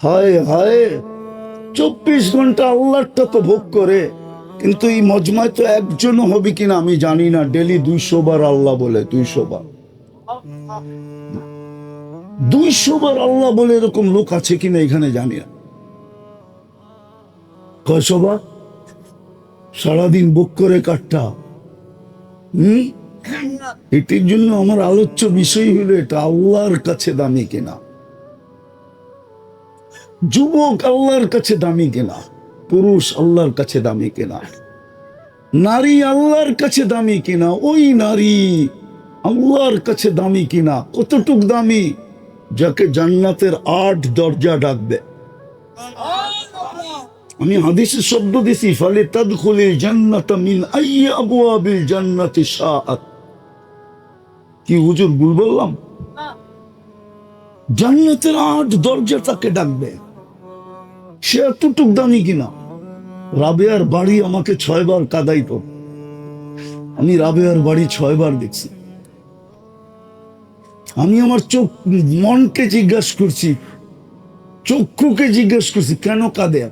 হায় হায়, চব্বিশ ঘণ্টা আল্লাহটা তো ভোগ করে, কিন্তু এই মজমায় তো একজনও হবে কিনা আমি জানি না। ডেলি দুইশো বার আল্লাহ বলে, দুইশো বার। দুইশো বার আল্লাহ বলে এরকম লোক আছে কিনা এখানে জানি না। বার? সারাদিন বুক করে কাটটা। হম? এটির জন্য আমার আলোচ্য বিষয় হলো এটা, আল্লাহর কাছে দামি কিনা। যুবক আল্লাহর কাছে দামি কিনা পুরুষ আল্লাহর কাছে দামি কিনা নারী আল্লাহর কাছে দামি কিনা ওই নারী আল্লাহর কাছে দামি কিনা কতটুক দামি? যাকে জান্নাতের আট দরজা ডাকবে। আমি হাদিসের শব্দ দিছি ফলে তদখুলি জান্নাত মিন আই আবওয়াবিল জান্নাতি শাআত। কি হুজুর ভুল বললাম? জান্নাতের আট দরজা তাকে ডাকবে। সে এতটুক দামি কিনা? রাবেয়ার বাড়ি আমাকে ছয়বার কাদাইতো। আমি রাবেয়ার বাড়ি ছয়বার দেখছি। আমি আমার চোখ, মনকে জিজ্ঞাসা করছি, চক্ষুকে জিজ্ঞেস করছি, কেন কাঁদে?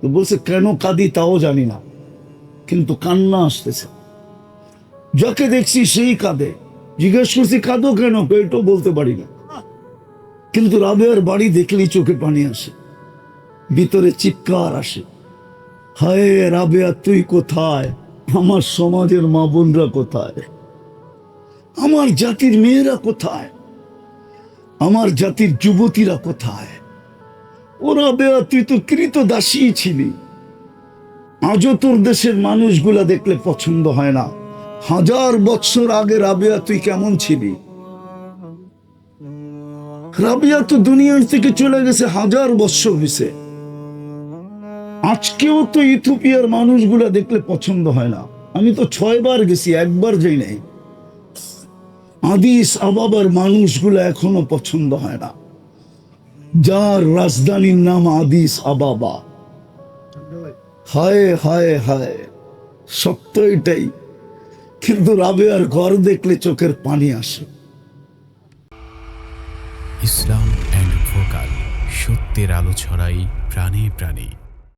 তো বলছে, কেন কাঁদি তাও জানি না, কিন্তু কান্না আসতেছে। যাকে দেখছি সেই কাঁদে। জিজ্ঞেস করছি, কাঁদো কেন? এটাও বলতে পারি না। কিন্তু রাবেয়ার বাড়ি দেখলেই চোখে পানি আসে। ভিতরে চিৎকার আসে। হায় রাবেয়া, তুই কোথায়? আমার সমাজের মা বোনরা কোথায়? আমার জাতির মেয়েরা কোথায়? আমার জাতির যুবতীরা কোথায়? ওরা বেয়া তুই তো কৃত দাসী ছিলি। আজও তোর দেশের মানুষগুলা দেখলে পছন্দ হয় না। হাজার বৎসর আগে রাবেয়া, তুই কেমন ছিলি? রাবিয়া তো দুনিয়ার থেকে চলে গেছে, হাজার বৎসর হয়েছে আজকেও তো ইথিওপিয়ার মানুষগুলা দেখলে পছন্দ হয় না। আমি তো ছয়বার গেছি, একবার যাই নাই। আদিস আবাবার মানুষগুলো এখনও পছন্দ হয় না। যার রাজধানীর নাম আদিস আবাবা। হায় হায় হায় সত্য এটাই কিন্তু রাবেয়ার ঘর দেখলে চোখের পানি আসে। ইসলাম সত্যের আলো ছড়াই প্রাণে প্রাণে।